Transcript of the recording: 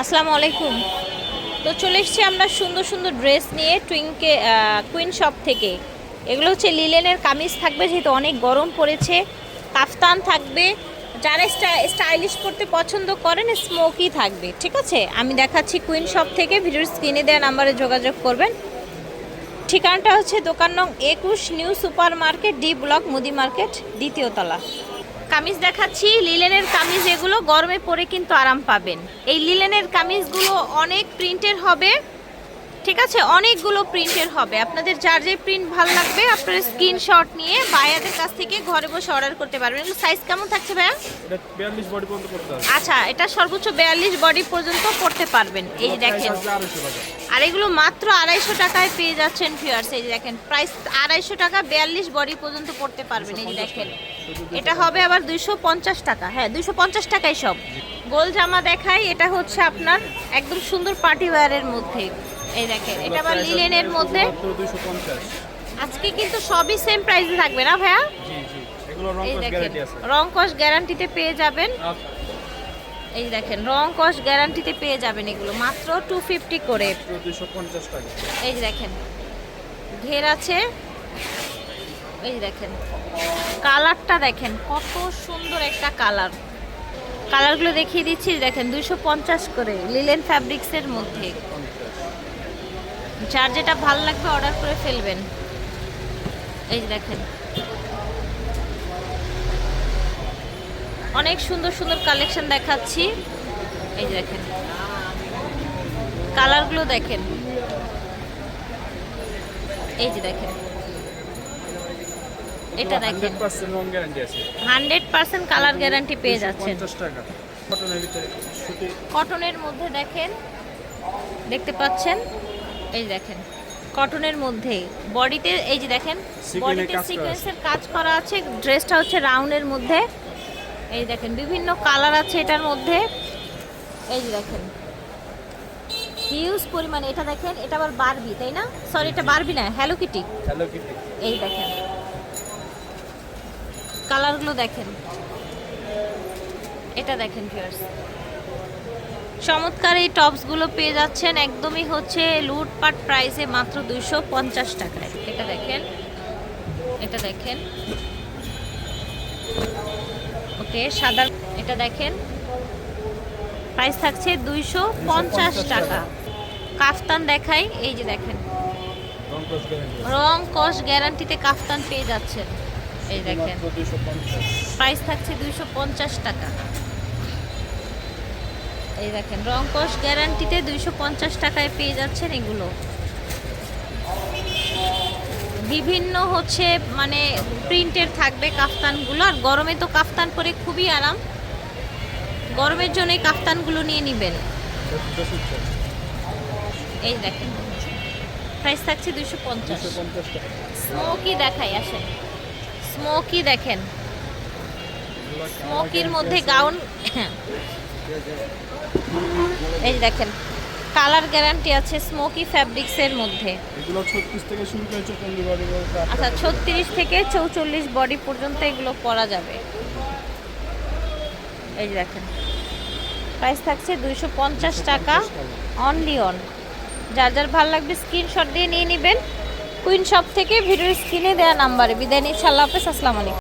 আসসালামু আলাইকুম। তো চলে এসেছি আমরা সুন্দর সুন্দর ড্রেস নিয়ে টুইনকে কুইন শপ থেকে। এগুলো হচ্ছে লিলেনের কামিজ থাকবে, যেহেতু অনেক গরম পড়েছে। কাফতান থাকবে। যারা স্টাইলিশ করতে পছন্দ করেন স্মোকি থাকবে, ঠিক আছে? আমি দেখাচ্ছি কুইন শপ থেকে, ভিডিওর স্ক্রিনে দেওয়া নাম্বারে যোগাযোগ করবেন। ঠিকানাটা হচ্ছে দোকান নং একুশ new super market D block মুদি মার্কেট, দ্বিতীয় তলা। কামিজ দেখাচ্ছি। লিলেনের কামিজ এগুলো গরমে পরে কিন্তু আরাম পাবেন। এই লিলেনের কামিজগুলো অনেক প্রিন্টের হবে। ঠিক আছে অনেকগুলো প্রিন্টের হবে। আপনাদের যার যে প্রিন্ট ভালো লাগবে আপনারা স্ক্রিনশট নিয়ে বায়াদের কাছ থেকে ঘরে বসে অর্ডার করতে পারবেন। এগুলো সাইজ কেমন থাকছে ভাইয়া? এটা বিয়াল্লিশ বডি পর্যন্ত করতে হবে। আচ্ছা এটা সর্বোচ্চ বিয়াল্লিশ বডি পর্যন্ত করতে পারবেন। এই যে দেখেন। আর এগুলো মাত্র আড়াইশো টাকায় পেয়ে যাচ্ছেন ফিয়ার্স এই যে দেখেন প্রাইস আড়াইশো টাকা বিয়াল্লিশ বডি পর্যন্ত পড়তে পারবেন। এই যে দেখেন। এটা হবে আবার দুইশো পঞ্চাশ টাকা। হ্যাঁ দুইশো পঞ্চাশ টাকায় সব। গোল জামা দেখাই এটা হচ্ছে আপনার একদম সুন্দর পার্টি ওয়্যারের মধ্যে। এই দেখেন এটা আবার লিলেনের মধ্যে। আজকে কিন্তু সবই সেম প্রাইসে থাকবে না ভাইয়া? এই দেখেন রং কস গ্যারান্টিতে পেয়ে যাবেন। এই দেখেন রং কস গ্যারান্টিতে পেয়ে যাবেন এগুলো মাত্র টু ফিফটি করে। এই দেখেন ঘের আছে। এই দেখেন কালারটা দেখেন কত সুন্দর একটা কালার। কালারগুলো দেখিয়ে দিচ্ছি দেখেন দুইশো পঞ্চাশ করে লিলেন ফ্যাব্রিক্সের মধ্যে। যার যেটা ভালো লাগবে অর্ডার করে ফেলবেন। এই যে দেখেন। অনেক সুন্দর সুন্দর কালেকশন দেখাচ্ছি। এই যে দেখেন। কালারগুলো দেখেন। এই যে দেখেন। এটা দেখেন। হান্ড্রেড পার্সেন্ট রং গ্যারান্টি আছে। হান্ড্রেড পার্সেন্ট কালার গ্যারান্টি পেয়ে যাচ্ছেন। পঞ্চাশ টাকা। কটনের ভিতরে কটনের মধ্যে দেখেন। দেখতে পাচ্ছেন? এই দেখেন কটনের মধ্যে। বডিতে এই যে দেখেন বডিতে সিকোয়েন্সের কাজ করা আছে। ড্রেসটা হচ্ছে রাউন্ডের মধ্যে। এই দেখেন বিভিন্ন কালার আছে এটার মধ্যে। এই যে দেখেন হিউজ পরিমাণে এটা দেখেন এটা আবার বারবি তাই না? সরি এটা বারবি না হ্যালো কিটি হ্যালো কিটি এই দেখেন কালারগুলো দেখেন। এটা দেখেন ভিউয়ার্স চমৎকার এই টপসগুলো পেয়ে যাচ্ছেন। একদমই হচ্ছে লুটপাট প্রাইসে মাত্র দুইশো পঞ্চাশ টাকায় এটা দেখেন। এটা দেখেন। ওকে সাদা। এটা দেখেন। প্রাইস থাকছে দুইশো পঞ্চাশ টাকা। কাফতান দেখাই। এই যে দেখেন। রং কস গ্যারান্টিতে কাফতান পেয়ে যাচ্ছেন। এই দেখেন। প্রাইস থাকছে দুইশো পঞ্চাশ টাকা। এই দেখেন, রং কস গ্যারান্টিতে দুইশো পঞ্চাশ টাকায় পেয়ে যাচ্ছেন এগুলো। বিভিন্ন হচ্ছে মানে প্রিন্টের থাকবে কাফতানগুলো, আর গরমে তো কাফতান পরে খুবই আরাম। গরমের জন্য এই কাফতানগুলো নিয়ে নেবেন। এই দেখেন প্রাইস থাকছে দুইশো পঞ্চাশ। স্মোকি দেখাই, আসেন। স্মোকি দেখেন। স্মোকির মধ্যে গাউন এই দেখেন কালার গ্যারান্টি আছে স্মোকি ফ্যাব্রিক্সের মধ্যে। এগুলো ছত্রিশ থেকে শুরু করে চল্লিশ বডি পর্যন্ত আচ্ছা ছত্রিশ থেকে চৌচল্লিশ বডি পর্যন্ত এগুলো পরা যাবে। এই দেখেন প্রাইস থাকছে দুইশো পঞ্চাশ টাকা অনলি অন যার যার ভালো লাগবে স্ক্রিনশট দিয়ে নিয়ে নেবেন। কুইন শপ থেকে ভিডিওর স্ক্রিনে দেওয়া নাম্বারে বিদায় নিচ্ছি আল্লাহ হাফেজ আসসালামু আলাইকুম।